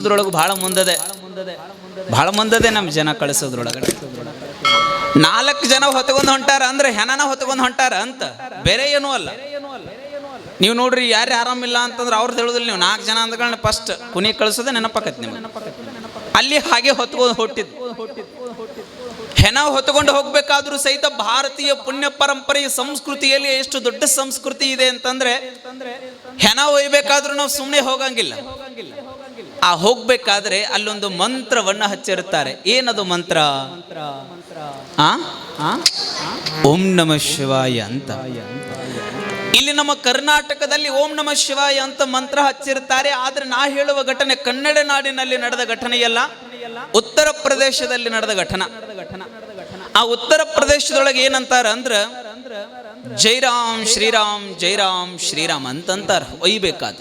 ಅದ್ರೊಳಗೆ ಬಹಳ ಮುಂದದೆ. ಬಹಳ ಮುಂದದೆ ನಮ್ಮ ಜನ ಕಳಿಸೋದ್ರೊಳಗಡೆ. ನಾಲ್ಕು ಜನ ಹೊತ್ಕೊಂಡು ಹೊಂಟಾರ ಅಂದ್ರೆ ಹೆಣನ ಹೊತ್ಕೊಂಡು ಹೊಂಟಾರ ಅಂತ ಬೇರೆ ಏನೂ ಅಲ್ಲ. ನೀವು ನೋಡ್ರಿ ಯಾರು ಆರಾಮಿಲ್ಲ ಅಂತಂದ್ರೆ ಅವ್ರು ಹೇಳುದಿಲ್ಲ ನೀವು. ನಾಲ್ಕು ಜನ ಅಂದ್ಗಳನ್ನ ಫಸ್ಟ್ ಕುನಿ ಕಳಿಸೋದೇ ನೆನಪಾಕತ್ ನಿಮ್ಗೆ. ಅಲ್ಲಿ ಹಾಗೆ ಹೊತ್ಕೊಂಡು ಹೊಟ್ಟಿದ್ದು ಹೆಣ ಹೊತ್ಕೊಂಡು ಹೋಗ್ಬೇಕಾದ್ರೂ ಸಹಿತ ಭಾರತೀಯ ಪುಣ್ಯ ಪರಂಪರೆಯ ಸಂಸ್ಕೃತಿಯಲ್ಲಿ ಎಷ್ಟು ದೊಡ್ಡ ಸಂಸ್ಕೃತಿ ಇದೆ ಅಂತಂದ್ರೆ ಹೆಣ ಒಯ್ಬೇಕಾದ್ರೂ ನಾವು ಸುಮ್ಮನೆ ಹೋಗಂಗಿಲ್ಲ. ಆ ಹೋಗ್ಬೇಕಾದ್ರೆ ಅಲ್ಲೊಂದು ಮಂತ್ರವನ್ನು ಹಚ್ಚಿರುತ್ತಾರೆ. ಏನದು ಮಂತ್ರ? ಓಂ ನಮ ಶಿವಾಯ ಅಂತ. ಇಲ್ಲಿ ನಮ್ಮ ಕರ್ನಾಟಕದಲ್ಲಿ ಓಂ ನಮ ಶಿವಾಯ ಅಂತ ಮಂತ್ರ ಹಚ್ಚಿರುತ್ತಾರೆ. ಆದ್ರೆ ನಾ ಹೇಳುವ ಘಟನೆ ಕನ್ನಡ ನಾಡಿನಲ್ಲಿ ನಡೆದ ಘಟನೆಯಲ್ಲ, ಉತ್ತರ ಪ್ರದೇಶದಲ್ಲಿ ನಡೆದ ಘಟನೆ. ಆ ಉತ್ತರ ಪ್ರದೇಶದೊಳಗೆ ಏನಂತಾರ ಅಂದ್ರ ಜೈರಾಮ್ ಶ್ರೀರಾಮ್ ಜೈರಾಮ್ ಶ್ರೀರಾಮ್ ಅಂತಂತಾರ, ಒಯ್ಬೇಕಾದ.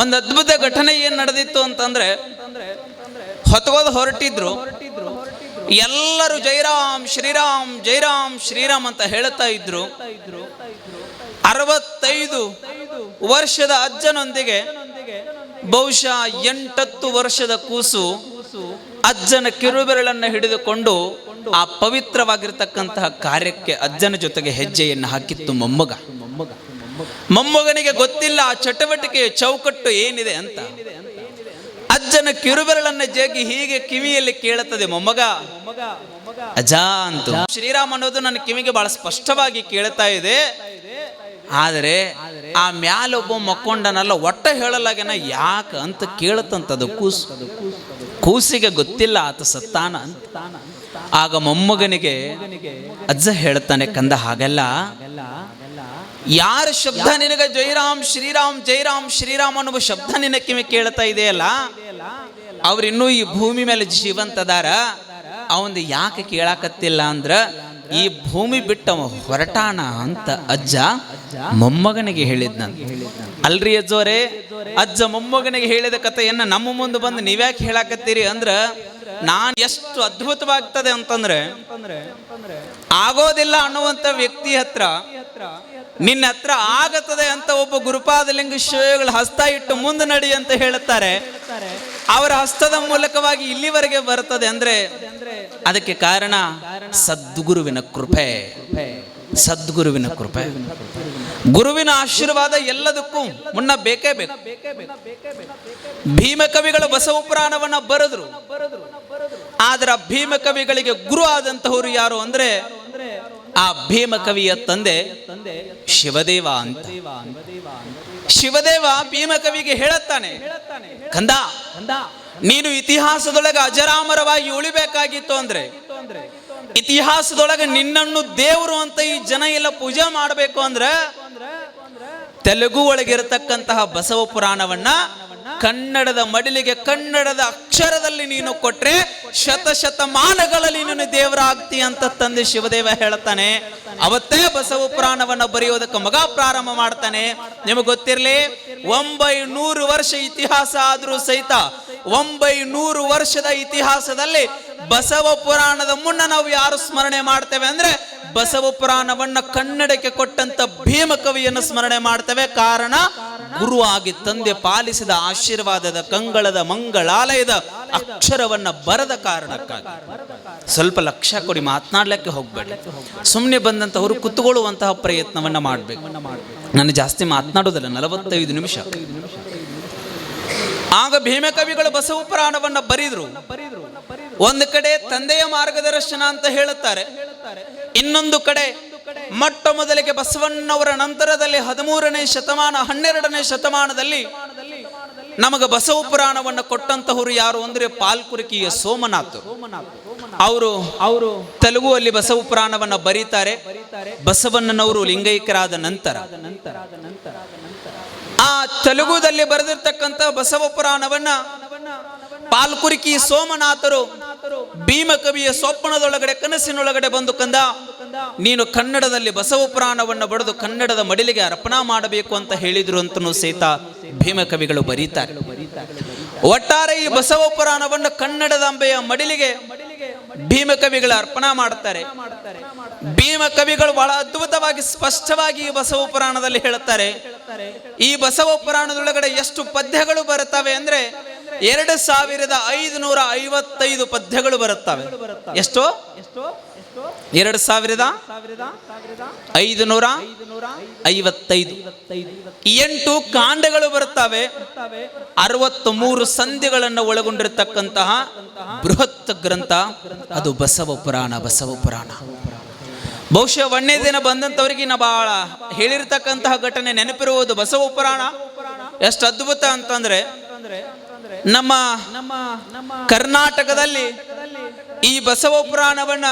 ಒಂದು ಅದ್ಭುತ ಘಟನೆ ಏನು ನಡೆದಿತ್ತು ಅಂತಂದ್ರೆ ಹೊತ್ಕೋದು ಹೊರಟಿದ್ರು. ಎಲ್ಲರೂ ಜೈರಾಮ್, ಶ್ರೀರಾಮ್ ಜೈರಾಮ್, ಶ್ರೀರಾಮ್ ಅಂತ ಹೇಳ್ತಾ ಇದ್ರು. ಅರವತ್ತೈದು ವರ್ಷದ ಅಜ್ಜನೊಂದಿಗೆ ಬಹುಶಃ ಎಂಟತ್ತು ವರ್ಷದ ಕೂಸು ಅಜ್ಜನ ಕಿರುಬೆರಳನ್ನು ಹಿಡಿದುಕೊಂಡು ಆ ಪವಿತ್ರವಾಗಿರ್ತಕ್ಕಂತಹ ಕಾರ್ಯಕ್ಕೆ ಅಜ್ಜನ ಜೊತೆಗೆ ಹೆಜ್ಜೆಯನ್ನು ಹಾಕಿತ್ತು ಮೊಮ್ಮಗ. ಮೊಮ್ಮಗ ಮೊಮ್ಮಗನಿಗೆ ಗೊತ್ತಿಲ್ಲ ಆ ಚಟುವಟಿಕೆಯ ಚೌಕಟ್ಟು ಏನಿದೆ ಅಂತ. ಅಜ್ಜನ ಕಿರುಬೆರಳನ್ನ ಜಗ್ಗಿ ಹೀಗೆ ಕಿವಿಯಲ್ಲಿ ಕೇಳುತ್ತದೆ, ಮೊಮ್ಮಗ, ಅಜ್ಜ ಅಂತ. ಶ್ರೀರಾಮ್ ಅನ್ನೋದು ನನ್ನ ಕಿವಿಗೆ ಬಹಳ ಸ್ಪಷ್ಟವಾಗಿ ಕೇಳ್ತಾ ಇದೆ. ಆದರೆ ಆ ಮ್ಯಾಲೊಬ್ಬ ಮಕ್ಕೊಂಡನಲ್ಲ, ಒಟ್ಟ ಹೇಳಲಾಗೇನ ಯಾಕ ಅಂತ ಕೇಳತ್ತಂತದು ಕೂಸು. ಕೂಸಿಗೆ ಗೊತ್ತಿಲ್ಲ ಆತ ಸತ್ತಾನ ಅಂತ. ಆಗ ಮೊಮ್ಮಗನಿಗೆ ಅಜ್ಜ ಹೇಳ್ತಾನೆ, ಕಂದ ಹಾಗಲ್ಲ ಯಾರ ಶಬ್ದ ನಿನಗೆ ಜೈರಾಮ್, ಶ್ರೀರಾಮ್ ಜೈರಾಮ್, ಶ್ರೀರಾಮ್ ಅನ್ನುವ ಶಬ್ದ ನಿನ್ನ ಕಿವಿ ಕೇಳ್ತಾ ಇದೆಯಲ್ಲ? ಅವ್ರಿನ್ನೂ ಈ ಭೂಮಿ ಮೇಲೆ ಜೀವಂತದಾರ ಅವಂದು ಯಾಕೆ ಕೇಳಾಕತ್ತಿಲ್ಲ ಅಂದ್ರ, ಈ ಭೂಮಿ ಬಿಟ್ಟವ ಹೊರಟಾಣ ಅಂತ ಅಜ್ಜ ಮೊಮ್ಮಗನಿಗೆ ಹೇಳಿದ್ನಂತ. ಅಲ್ರಿ ಅಜ್ಜೋರೆ, ಅಜ್ಜ ಮೊಮ್ಮಗನಿಗೆ ಹೇಳಿದ ಕಥೆಯನ್ನ ನಮ್ಮ ಮುಂದೆ ಬಂದು ನೀವ್ಯಾಕೆ ಹೇಳಾಕತ್ತೀರಿ ಅಂದ್ರ, ನಾನು ಎಷ್ಟು ಅದ್ಭುತವಾಗ್ತದೆ ಅಂತಂದ್ರೆ, ಆಗೋದಿಲ್ಲ ಅನ್ನುವಂತ ವ್ಯಕ್ತಿ ಹತ್ರ ನಿನ್ನ ಹತ್ರ ಆಗತ್ತದೆ ಅಂತ ಒಬ್ಬ ಗುರುಪಾದಲಿಂಗ ಶಿವಯೋಗಳ ಹಸ್ತ ಇಟ್ಟು ಮುಂದೆ ನಡಿ ಅಂತ ಹೇಳುತ್ತಾರೆ. ಅವರ ಹಸ್ತದ ಮೂಲಕವಾಗಿ ಇಲ್ಲಿವರೆಗೆ ಬರ್ತದೆ ಅಂದ್ರೆ ಅದಕ್ಕೆ ಕಾರಣ ಸದ್ಗುರುವಿನ ಕೃಪೆ. ಸದ್ಗುರುವಿನ ಕೃಪೆ. ಗುರುವಿನ ಆಶೀರ್ವಾದ ಎಲ್ಲದಕ್ಕೂ ಮುನ್ನ ಬೇಕೇ ಬೇಕು. ಭೀಮಕವಿಗಳ ಬಸವ ಪುರಾಣವನ್ನ ಬರೆದ್ರು. ಆದ್ರ ಭೀಮಕವಿಗಳಿಗೆ ಗುರು ಆದಂತಹವರು ಯಾರು ಅಂದ್ರೆ ಆ ಭೀಮಕವಿಯ ತಂದೆ ಶಿವದೇವ ಅಂತ. ಶಿವದೇವ ಭೀಮಕವಿಗೆ ಹೇಳುತ್ತಾನೆ, ಕಂದ, ನೀನು ಇತಿಹಾಸದೊಳಗೆ ಅಜರಾಮರವಾಗಿ ಉಳಿಬೇಕಾಗಿತ್ತು ಅಂದ್ರೆ, ಇತಿಹಾಸದೊಳಗೆ ನಿನ್ನನ್ನು ದೇವರು ಅಂತ ಈ ಜನ ಎಲ್ಲ ಪೂಜೆ ಮಾಡಬೇಕು ಅಂದ್ರೆ, ತೆಲುಗು ಒಳಗಿರತಕ್ಕಂತಹ ಬಸವ ಪುರಾಣವನ್ನ ಕನ್ನಡದ ಮಡಿಲಿಗೆ, ಕನ್ನಡದ ಅಕ್ಷರದಲ್ಲಿ ನೀನು ಕೊಟ್ರೆ ಶತಶತಮಾನಗಳಲ್ಲಿ ನೀನು ದೇವರ ಆಗ್ತಿ ಅಂತ ತಂದೆ ಶಿವದೇವ ಹೇಳ್ತಾನೆ. ಅವತ್ತೇ ಬಸವ ಪುರಾಣವನ್ನು ಬರೆಯೋದಕ್ಕೆ ಮಗ ಪ್ರಾರಂಭ ಮಾಡ್ತಾನೆ. ನಿಮಗೆ ಗೊತ್ತಿರಲಿ, ಒಂಬೈನೂರು ವರ್ಷ ಇತಿಹಾಸ ಆದರೂ ಸಹಿತ, ಒಂಬೈನೂರು ವರ್ಷದ ಇತಿಹಾಸದಲ್ಲಿ ಬಸವ ಪುರಾಣದ ಮುನ್ನ ನಾವು ಯಾರು ಸ್ಮರಣೆ ಮಾಡ್ತೇವೆ ಅಂದ್ರೆ ಬಸವ ಪುರಾಣವನ್ನ ಕನ್ನಡಕ್ಕೆ ಕೊಟ್ಟಂತ ಭೀಮಕವಿಯನ್ನು ಸ್ಮರಣೆ ಮಾಡ್ತೇವೆ. ಕಾರಣ ಗುರು ಆಗಿ ತಂದೆ ಪಾಲಿಸಿದ ಆಶೀರ್ವಾದದ ಕಂಗಳದ ಮಂಗಳಾಲಯದ ಅಕ್ಷರವನ್ನ ಬರದ ಕಾರಣಕ್ಕಾಗಿ. ಸ್ವಲ್ಪ ಲಕ್ಷ್ಯ ಕೊಡಿ, ಮಾತನಾಡ್ಲಿಕ್ಕೆ ಹೋಗ್ಬೇಡಿ. ಸುಮ್ಮನೆ ಬಂದಂತವರು ಕುತ್ಕೊಳ್ಳುವಂತಹ ಪ್ರಯತ್ನವನ್ನ ಮಾಡ್ಬೇಕು. ನಾನು ಜಾಸ್ತಿ ಮಾತನಾಡೋದಿಲ್ಲ, ನಲವತ್ತೈದು ನಿಮಿಷ. ಆಗ ಭೀಮಕವಿಗಳು ಬಸವ ಪುರಾಣವನ್ನ ಬರೆದ್ರು. ಒಂದು ಕಡೆ ತಂದೆಯ ಮಾರ್ಗದರ್ಶನ ಅಂತ ಹೇಳುತ್ತಾರೆ. ಇನ್ನೊಂದು ಕಡೆ ಮೊಟ್ಟ ಮೊದಲಿಗೆ ಬಸವಣ್ಣವರ ನಂತರದಲ್ಲಿ ಹದಿಮೂರನೇ ಶತಮಾನ ಹನ್ನೆರಡನೇ ಶತಮಾನದಲ್ಲಿ ನಮಗೆ ಬಸವ ಪುರಾಣವನ್ನು ಕೊಟ್ಟಂತಹವರು ಯಾರು ಅಂದ್ರೆ ಪಾಲ್ಕುರಿಕಿಯ ಸೋಮನಾಥ್. ಅವರು ಅವರು ತೆಲುಗುವಲ್ಲಿ ಬಸವ ಪುರಾಣವನ್ನು ಬರೀತಾರೆ. ಬಸವಣ್ಣನವರು ಲಿಂಗೈಕ್ಯರಾದ ನಂತರ. ಆ ತೆಲುಗುದಲ್ಲಿ ಬರೆದಿರ್ತಕ್ಕಂಥ ಬಸವ ಪುರಾಣವನ್ನ ಪಾಲ್ಕುರಿಕಿ ಸೋಮನಾಥರು ಭೀಮಕವಿಯ ಸ್ವಪ್ನದೊಳಗಡೆ ಕನಸಿನೊಳಗಡೆ ಬಂದು ಕಂದ. ನೀನು ಕನ್ನಡದಲ್ಲಿ ಬಸವ ಪುರಾಣವನ್ನು ಬಡಿದು ಕನ್ನಡದ ಮಡಿಲಿಗೆ ಅರ್ಪಣಾ ಮಾಡಬೇಕು ಅಂತ ಹೇಳಿದ್ರು ಅಂತನೂ ಸಹಿತ ಭೀಮಕವಿಗಳು ಬರೀತಾರೆ. ಒಟ್ಟಾರೆ ಈ ಬಸವ ಪುರಾಣವನ್ನು ಕನ್ನಡದ ಅಂಬೆಯ ಮಡಿಲಿಗೆ ಭೀಮಕವಿಗಳ ಅರ್ಪಣಾ ಮಾಡ್ತಾರೆ. ಭೀಮಕವಿಗಳು ಬಹಳ ಅದ್ಭುತವಾಗಿ ಸ್ಪಷ್ಟವಾಗಿ ಈ ಬಸವ ಪುರಾಣದಲ್ಲಿ ಹೇಳುತ್ತಾರೆ ಈ ಬಸವ ಪುರಾಣದೊಳಗಡೆ ಎಷ್ಟು ಪದ್ಯಗಳು ಬರುತ್ತವೆ ಅಂದ್ರೆ ಎರಡು ಸಾವಿರದ ಐದುನೂರ ಐವತ್ತೈದು ಪದ್ಯಗಳು ಬರುತ್ತವೆ. ಎಷ್ಟು? ಎರಡು ಸಾವಿರದ ಐದು ನೂರ ಐವತ್ತೈದು. ಎಂಟು ಕಾಂಡಗಳು ಬರುತ್ತವೆ. ಅರವತ್ತು ಮೂರು ಸಂಧಿಗಳನ್ನು ಒಳಗೊಂಡಿರತಕ್ಕಂತಹ ಬೃಹತ್ ಗ್ರಂಥ. ಅದು ಬಸವ ಪುರಾಣ ಬಸವ ಪುರಾಣ. ಬಹುಶಃ ಒಂದೇ ದಿನ ಬಂದಂಥವ್ರಿಗೆ ನಾ ಬಹಳ ಹೇಳಿರ್ತಕ್ಕಂತಹ ಘಟನೆ ನೆನಪಿರುವುದು ಬಸವ ಪುರಾಣ. ಎಷ್ಟು ಅದ್ಭುತ ಅಂತಂದ್ರೆ, ನಮ್ಮ ಕರ್ನಾಟಕದಲ್ಲಿ ಈ ಬಸವ ಪುರಾಣವನ್ನ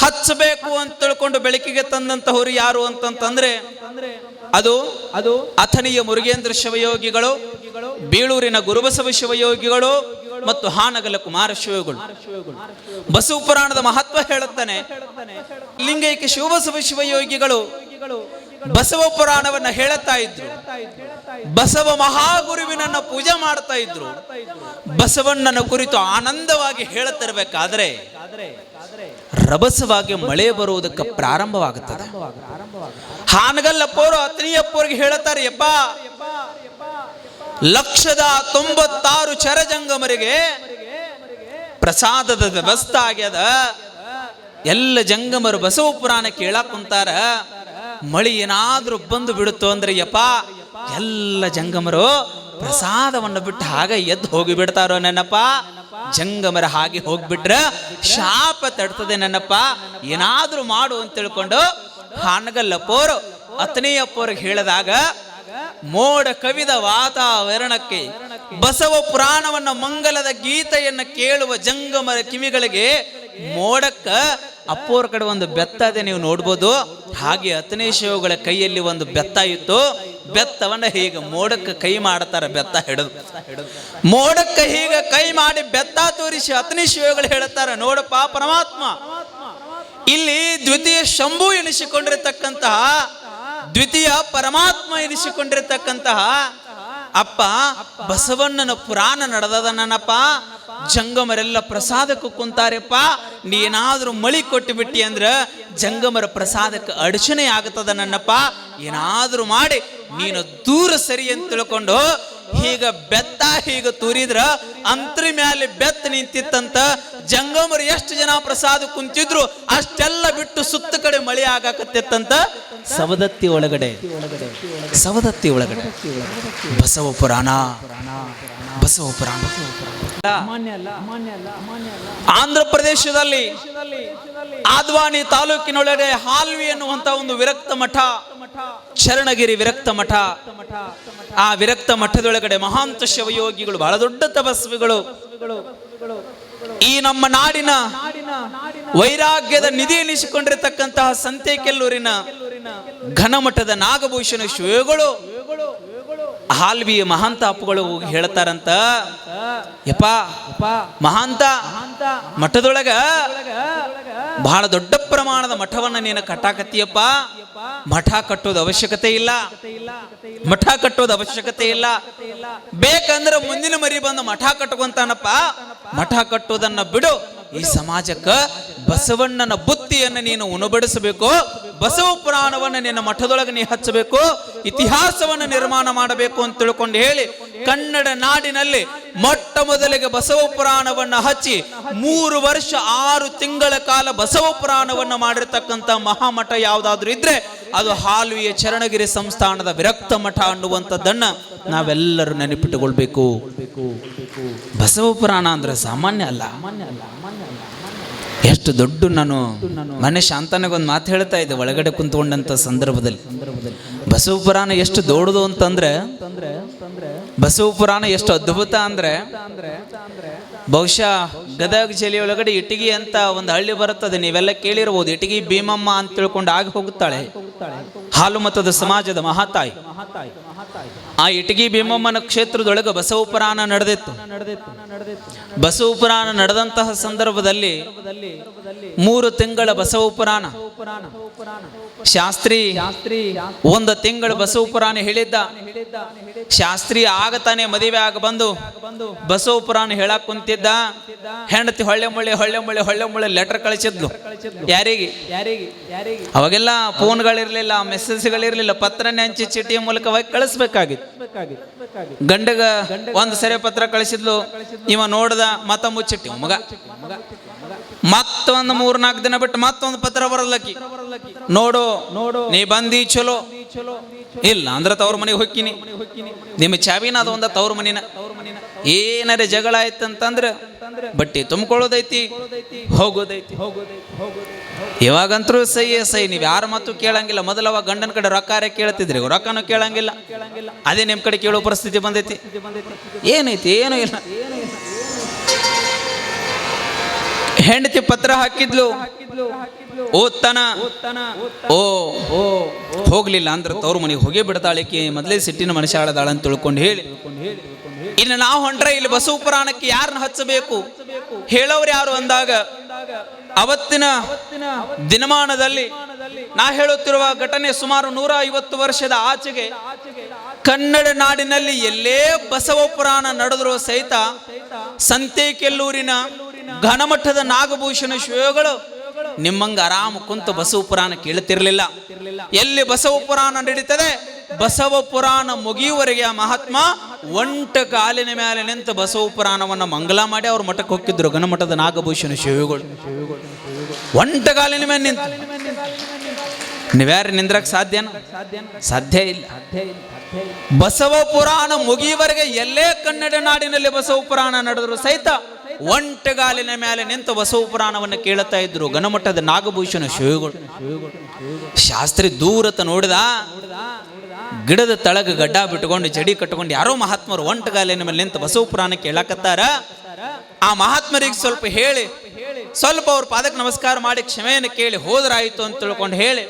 ಹಚ್ಚಬೇಕು ಅಂತ ತಿಳ್ಕೊಂಡು ಬೆಳಕಿಗೆ ತಂದಂತಹವರು ಯಾರು ಅಂತಂತಂದ್ರೆ ಅದು ಅದು ಅಥನಿಯ ಮುರುಗೇಂದ್ರ ಶಿವಯೋಗಿಗಳು ಬೀಳೂರಿನ ಗುರುಬಸವ ಶಿವಯೋಗಿಗಳು ಮತ್ತು ಹಾನಗಲ ಕುಮಾರ ಶಿವಗಳು ಬಸವ ಪುರಾಣದ ಮಹತ್ವ ಹೇಳುತ್ತಾನೆ. ಲಿಂಗೈಕ್ಯ ಶಿವಬಸವ ಶಿವಯೋಗಿಗಳು ಬಸವ ಪುರಾಣವನ್ನ ಹೇಳುತ್ತಾ ಇದ್ರು. ಬಸವ ಮಹಾಗುರುವಿನನ್ನ ಪೂಜೆ ಮಾಡ್ತಾ ಇದ್ರು. ಬಸವಣ್ಣನ ಕುರಿತು ಆನಂದವಾಗಿ ಹೇಳುತ್ತಿರಬೇಕಾದ್ರೆ ರಭಸವಾಗಿ ಮಳೆ ಬರುವುದಕ್ಕೆ ಪ್ರಾರಂಭವಾಗುತ್ತದೆ. ಹಾನಗಲ್ಲಪ್ಪವರು ಅತ್ನಿಯಪ್ಪವ್ರಿಗೆ ಹೇಳುತ್ತಾರೆ ಯಪ್ಪ ಲಕ್ಷದ ತೊಂಬತ್ತಾರು ಚರಜಂಗಮರಿಗೆ ಪ್ರಸಾದದ ವ್ಯವಸ್ಥೆ ಆಗ್ಯದ. ಎಲ್ಲ ಜಂಗಮರು ಬಸವ ಪುರಾಣ ಕೇಳಕ್ ಕುಂತಾರ, ಮಳಿ ಏನಾದ್ರೂ ಬಂದು ಬಿಡುತ್ತೋ ಅಂದ್ರೆ ಯಪ್ಪ ಎಲ್ಲ ಜಂಗಮರು ಪ್ರಸಾದವನ್ನು ಬಿಟ್ಟು ಹಾಗೆ ಎದ್ದು ಹೋಗಿ ಬಿಡ್ತಾರೋ ನೆನಪ್ಪ ಜಂಗಮರ ಹಾಗೆ ಹೋಗ್ಬಿಟ್ರ ಶಾಪ ತಡ್ತದೆ ನನ್ನಪ್ಪ. ಏನಾದರೂ ಮಾಡು ಅಂತ ತಿಳ್ಕೊಂಡು ಹಾನಗಲ್ಲಪ್ಪೋರು ಅತ್ನೆಯಪ್ಪವ್ರಿಗೆ ಹೇಳಿದಾಗ, ಮೋಡ ಕವಿದ ವಾತಾವರಣಕ್ಕೆ ಬಸವ ಪುರಾಣವನ್ನ ಮಂಗಲದ ಗೀತೆಯನ್ನ ಕೇಳುವ ಜಂಗಮರ ಕಿವಿಗಳಿಗೆ ಮೋಡಕ್ಕ ಅಪ್ಪೋರ ಕಡೆ ಒಂದು ಬೆತ್ತ ಇದೆ ನೀವು ನೋಡ್ಬೋದು. ಹಾಗೆ ಹತ್ತನೇ ಶಿವಗಳ ಕೈಯಲ್ಲಿ ಒಂದು ಬೆತ್ತ ಇತ್ತು. ಬೆತ್ತವನ್ನ ಹೀಗೆ ಮೋಡಕ್ಕೆ ಕೈ ಮಾಡ್ತಾರ, ಬೆತ್ತ ಹಿಡಿದು. ಮೋಡಕ್ಕೆ ಹೀಗೆ ಕೈ ಮಾಡಿ ಬೆತ್ತ ತೋರಿಸಿ ಹತ್ತನೇ ಶಿವಗಳು ಹೇಳುತ್ತಾರೆ ನೋಡಪ್ಪ ಪರಮಾತ್ಮ. ಇಲ್ಲಿ ದ್ವಿತೀಯ ಶಂಭು ಎನಿಸಿಕೊಂಡಿರತಕ್ಕಂತಹ, ದ್ವಿತೀಯ ಪರಮಾತ್ಮ ಎನಿಸಿಕೊಂಡಿರತಕ್ಕಂತಹ, ಅಪ್ಪ, ಬಸವಣ್ಣನ ಪುರಾಣ ನಡೆದದ ನನ್ನಪ್ಪ ಜಂಗಮರೆಲ್ಲ ಪ್ರಸಾದಕ್ಕೆ ಕುಂತಾರೆಪ್ಪ. ನೀನಾದ್ರೂ ಮಳಿ ಕೊಟ್ಟು ಬಿಟ್ಟಿ ಅಂದ್ರ ಜಂಗಮರ ಪ್ರಸಾದಕ್ಕೆ ಅಡಚಣೆ ಆಗ್ತದ ನನ್ನಪ್ಪ. ಏನಾದ್ರೂ ಮಾಡಿ, ನೀನು ದೂರ ಸರಿ ಅಂತ ತಿಳ್ಕೊಂಡು ಹೀಗ ಬೆತ್ತ ಹೀಗ ತೂರಿದ್ರ ಅಂತ್ರಿ ಮ್ಯಾಲೆ ಬೆತ್ತ ನಿಂತಿತ್ತಂತ ಜಂಗಮರು ಎಷ್ಟು ಜನ ಪ್ರಸಾದ ಕುಂತಿದ್ರು ಅಷ್ಟೆಲ್ಲ ಬಿಟ್ಟು ಸುತ್ತ ಕಡೆ ಮಳೆ ಆಗಾಕತ್ತಿತ್ತಂತ ಸವದತ್ತಿ ಒಳಗಡೆ. ಸವದತ್ತಿ ಒಳಗಡೆ. ಬಸವ ಪುರಾಣ. ಬಸವ ಪುರಾಣ. ಆಂಧ್ರ ಪ್ರದೇಶದಲ್ಲಿ ಆದ್ವಾನಿ ತಾಲೂಕಿನೊಳಗಡೆ ಹಾಲ್ವಿ ಎನ್ನುವಂತ ಒಂದು ವಿರಕ್ತ ಮಠ. ಶರಣಗಿರಿ ವಿರಕ್ತ ಮಠ. ಆ ವಿರಕ್ತ ಮಠದೊಳಗಡೆ ಮಹಾಂತ ಶಿವಯೋಗಿಗಳು, ಬಹಳ ದೊಡ್ಡ ತಪಸ್ವಿಗಳು. ಈ ನಮ್ಮ ನಾಡಿನ ವೈರಾಗ್ಯದ ನಿಧಿ ಎನಿಸಿಕೊಂಡಿರತಕ್ಕಂತಹ ಸಂತೆಕೆಲ್ಲೂರಿನ ಘನಮಠದ ನಾಗಭೂಷಣ ಶಿವಗಳು ಹಾಲ್ವಿ ಮಹಾಂತ ಅಪ್ಪುಗಳು ಹೇಳ್ತಾರಂತ. ಯಪ್ಪ, ಮಹಾಂತ, ಮಠದೊಳಗ ಬಹಳ ದೊಡ್ಡ ಪ್ರಮಾಣದ ಮಠವನ್ನ ನೀನು ಕಟ್ಟಾಕತ್ತೀಯಪ್ಪ. ಮಠ ಕಟ್ಟೋದು ಅವಶ್ಯಕತೆ ಇಲ್ಲ. ಮಠ ಕಟ್ಟೋದು ಅವಶ್ಯಕತೆ ಇಲ್ಲ. ಬೇಕಂದ್ರೆ ಮುಂದಿನ ಮರಿ ಬಂದು ಮಠ ಕಟ್ಕೊಂತಾನಪ್ಪ ಮಠ ಕಟ್ಟೋದನ್ನ ಬಿಡು. ಈ ಸಮಾಜಕ್ಕ ಬಸವಣ್ಣನ ಬುತ್ತಿಯನ್ನು ನೀನು ಉಣಬಡಿಸಬೇಕು. ಬಸವ ಪುರಾಣವನ್ನು ನಿನ್ನ ಮಠದೊಳಗೆ ನೀ ಹಚ್ಚಬೇಕು, ಇತಿಹಾಸವನ್ನು ನಿರ್ಮಾಣ ಮಾಡಬೇಕು ಅಂತ ತಿಳ್ಕೊಂಡು ಹೇಳಿ ಕನ್ನಡ ನಾಡಿನಲ್ಲಿ ಮೊಟ್ಟ ಮೊದಲಿಗೆ ಬಸವ ಪುರಾಣವನ್ನ ಹಚ್ಚಿ ಮೂರು ವರ್ಷ ಆರು ತಿಂಗಳ ಕಾಲ ಬಸವ ಪುರಾಣವನ್ನ ಮಾಡಿರ್ತಕ್ಕಂಥ ಮಹಾಮಠ ಯಾವುದಾದ್ರೂ ಇದ್ರೆ ಅದು ಹಾಲ್ವಿಯ ಚರಣಗಿರಿ ಸಂಸ್ಥಾನದ ವಿರಕ್ತ ಮಠ ಅನ್ನುವಂಥದ್ದನ್ನ ನಾವೆಲ್ಲರೂ ನೆನಪಿಟ್ಟುಕೊಳ್ಬೇಕು. ಬಸವ ಪುರಾಣ ಅಂದ್ರೆ ಸಾಮಾನ್ಯ ಅಲ್ಲ. ಎಷ್ಟು ದೊಡ್ಡ ನಾನು ಮನೆ ಶಾಂತನಗೊಂದು ಮಾತು ಹೇಳ್ತಾ ಇದ್ದೆ, ಒಳಗಡೆ ಕುಂತ್ಕೊಂಡಂಥ ಸಂದರ್ಭದಲ್ಲಿ. ಬಸವ ಪುರಾಣ ಎಷ್ಟು ದೊಡ್ಡದು ಅಂತಂದ್ರೆ ಬಸವ ಪುರಾಣ ಎಷ್ಟು ಅದ್ಭುತ ಅಂದ್ರೆ, ಬಹುಶಃ ಗದಗ ಜಿಲ್ಲೆ ಒಳಗಡೆ ಇಟಗಿ ಅಂತ ಒಂದು ಹಳ್ಳಿ ಬರುತ್ತದೆ. ನೀವೆಲ್ಲ ಕೇಳಿರ್ಬೋದು, ಇಟಗಿ ಭೀಮಮ್ಮ ಅಂತ ತಿಳ್ಕೊಂಡು ಆಗಿ ಹೋಗುತ್ತಾಳೆ. ಹಾಲು ಮತದ ಸಮಾಜದ ಮಹಾತಾಯಿ. ಆ ಇಟಗಿ ಭೀಮಮ್ಮನ ಕ್ಷೇತ್ರದೊಳಗೆ ಬಸವ ಪುರಾಣ ನಡೆದಿತ್ತು. ಬಸವ ಪುರಾಣ ನಡೆದಂತಹ ಸಂದರ್ಭದಲ್ಲಿ ಮೂರು ತಿಂಗಳ ಬಸವ ಪುರಾಣ. ಶಾಸ್ತ್ರಿ ಒಂದು ತಿಂಗಳ ಬಸವ ಪುರಾಣ ಹೇಳಿದ್ದ. ಶಾಸ್ತ್ರಿ ಆಗತಾನೆ ಮದುವೆ ಆಗ ಬಂದು ಬಸವ ಪುರಾಣ ಹೇಳಕ್ ಕುಂತಿದ್ದ. ಹೆಂಡತಿ ಹೊಳ್ಳೆ ಮುಳ್ಳೆ ಹೊಳ್ಳೆ ಮುಳ್ಳೆ ಹೊಳ್ಳೆ ಮುಳ್ಳೆ ಲೆಟರ್ ಕಳಿಸಿದ್ಲು. ಯಾರಿಗೆ? ಅವಾಗೆಲ್ಲ ಫೋನ್ಗಳಿರ್ಲಿಲ್ಲ ಮೆಸೇಜ್ಗಳಿರ್ಲಿಲ್ಲ ಪತ್ರನೇ ಹಂಚಿ ಚೀಟಿಯ ಮೂಲಕವಾಗಿ ಕಳಿಸ್ಬೇಕಾಗಿತ್ತು. ಗಂಡಗ ಒಂದು ಸರಿ ಪತ್ರ ಕಳಿಸಿದ್ಲು ಇವ ನೋಡ್ದ ಮತ ಮುಚ್ಚಿಟ್ಟಿ ಮಗ. ಮತ್ತೊಂದು ಮೂರ್ ನಾಲ್ಕು ದಿನ ಬಿಟ್ಟು ಮತ್ತೊಂದು ಪತ್ರ ಬರಲ್ಲಕ್ಕಿ ನೋಡು ನೋಡು. ನೀ ಬಂದಿ ಚಲೋ. ಇಲ್ಲ ಅಂದ್ರ ತವ್ರ ಮನೆಗೆ ಹೊಕ್ಕಿನಿ. ನಿಮ್ಮ ಚಾವಿನ ಅದು ಒಂದ ತವ್ರ ಮನಿನ. ಏನಾರ ಜಗಳ ಆಯ್ತಂತಂದ್ರ ಬಟ್ಟಿ ತುಂಬಿಕೊಳ್ಳೋದೈತಿ ಹೋಗೋದೈತಿ. ಇವಾಗಂತರೂ ಸೈ ಸೈ, ನೀವು ಯಾರ ಮಾತು ಕೇಳಂಗಿಲ್ಲ. ಮೊದಲ ಅವಾಗ ಗಂಡನ ಕಡೆ ರೊಕ್ಕಾರ ಕೇಳ್ತಿದ್ರಿ, ರೊಕ್ಕನೂ ಕೇಳಂಗಿಲ್ಲ. ಅದೇ ನಿಮ್ಮ ಕಡೆ ಕೇಳೋ ಪರಿಸ್ಥಿತಿ ಬಂದೈತಿ. ಏನೈತಿ, ಏನು ಇಲ್ಲ. ಹೆಂಡತಿ ಪತ್ರ ಹಾಕಿದ್ಲು. ಓದ್ತಾನ. ಓ ಓ ಹೋಗ್ಲಿಲ್ಲ ಅಂದ್ರೆ ತವ್ರ ಮನೆಗೆ ಹೋಗೇ ಕಿ ಮೊದಲೇ ಸಿಟ್ಟಿನ ಮನುಷ್ಯ ಆಳದಾಳ ಅಂತ ತಿಳ್ಕೊಂಡು ಹೇಳಿ. ಇನ್ನು ನಾವು ಹೊಂಟ್ರೆ ಇಲ್ಲಿ ಬಸವ ಪುರಾಣಕ್ಕೆ ಯಾರನ್ನ ಹಚ್ಚಬೇಕು? ಹೇಳೋರು ಯಾರು ಅಂದಾಗ? ಅವತ್ತಿನ ದಿನಮಾನದಲ್ಲಿ ನಾ ಹೇಳುತ್ತಿರುವ ಘಟನೆ ಸುಮಾರು ನೂರ ಐವತ್ತು ವರ್ಷದ ಆಚೆಗೆ ಕನ್ನಡ ನಾಡಿನಲ್ಲಿ ಎಲ್ಲೇ ಬಸವ ಪುರಾಣ ನಡೆದರೂ ಸಹಿತ ಸಂತೇಕೆಲ್ಲೂರಿನ ಘನಮಠದ ನಾಗಭೂಷಣ ಶಿವಗಳು ನಿಮ್ಮಂಗ ಆರಾಮ ಕುಂತು ಬಸವ ಪುರಾಣ ಕೇಳುತ್ತಿರಲಿಲ್ಲ. ಎಲ್ಲಿ ಬಸವ ಪುರಾಣ ನಡೀತದೆ? ಬಸವ ಪುರಾಣ ಮುಗಿಯುವರೆಗೆ ಆ ಮಹಾತ್ಮ ಒಂಟ ಕಾಲಿನ ಮೇಲೆ ನಿಂತು ಬಸವ ಪುರಾಣವನ್ನು ಮಂಗಲ ಮಾಡಿ ಅವ್ರ ಮಠಕ್ಕೆ ಹೋಗಿದ್ರು ಘನಮಠದ ನಾಗಭೂಷಣ ಶಿವಗಳು. ಒಂಟ ಕಾಲಿನ ಮೇಲೆ ನಿಂತ. ನೀವ್ಯಾರು ನಿಂದ್ರಕ್ ಸಾಧ್ಯನ? ಸಾಧ್ಯ ಇಲ್ಲ. ಬಸವ ಪುರಾಣ ಮುಗಿಯುವರೆಗೆ ಎಲ್ಲೇ ಕನ್ನಡ ನಾಡಿನಲ್ಲಿ ಬಸವ ಪುರಾಣ ನಡೆದ್ರು ಸಹಿತ ಒಂಟಗಾಲಿನ ಮೇಲೆ ನಿಂತು ಬಸವ ಪುರಾಣವನ್ನು ಕೇಳುತ್ತಾ ಇದ್ರು ಗಣಮಟ್ಟದ ನಾಗಭೂಷಣ ಶಿವಗಳು. ಶಾಸ್ತ್ರಿ ದೂರತ ನೋಡಿದ, ಗಿಡದ ತಳಗ ಗಡ್ಡ ಬಿಟ್ಕೊಂಡು ಜಡಿ ಕಟ್ಕೊಂಡು ಯಾರೋ ಮಹಾತ್ಮರು ಒಂಟಗಾಲಿನ ಮೇಲೆ ನಿಂತು ಬಸವ ಪುರಾಣ ಕೇಳಕತ್ತಾರ. ಆ ಮಹಾತ್ಮರಿಗೆ ಸ್ವಲ್ಪ ಹೇಳಿ. ಸ್ವಲ್ಪ ಅವ್ರ ಪಾದಕ್ಕೆ ನಮಸ್ಕಾರ ಮಾಡಿ ಕ್ಷಮೆಯನ್ನು ಕೇಳಿ ಹೋದ್ರಾಯಿತು ಅಂತ ತಿಳ್ಕೊಂಡು ಹೇಳಿ.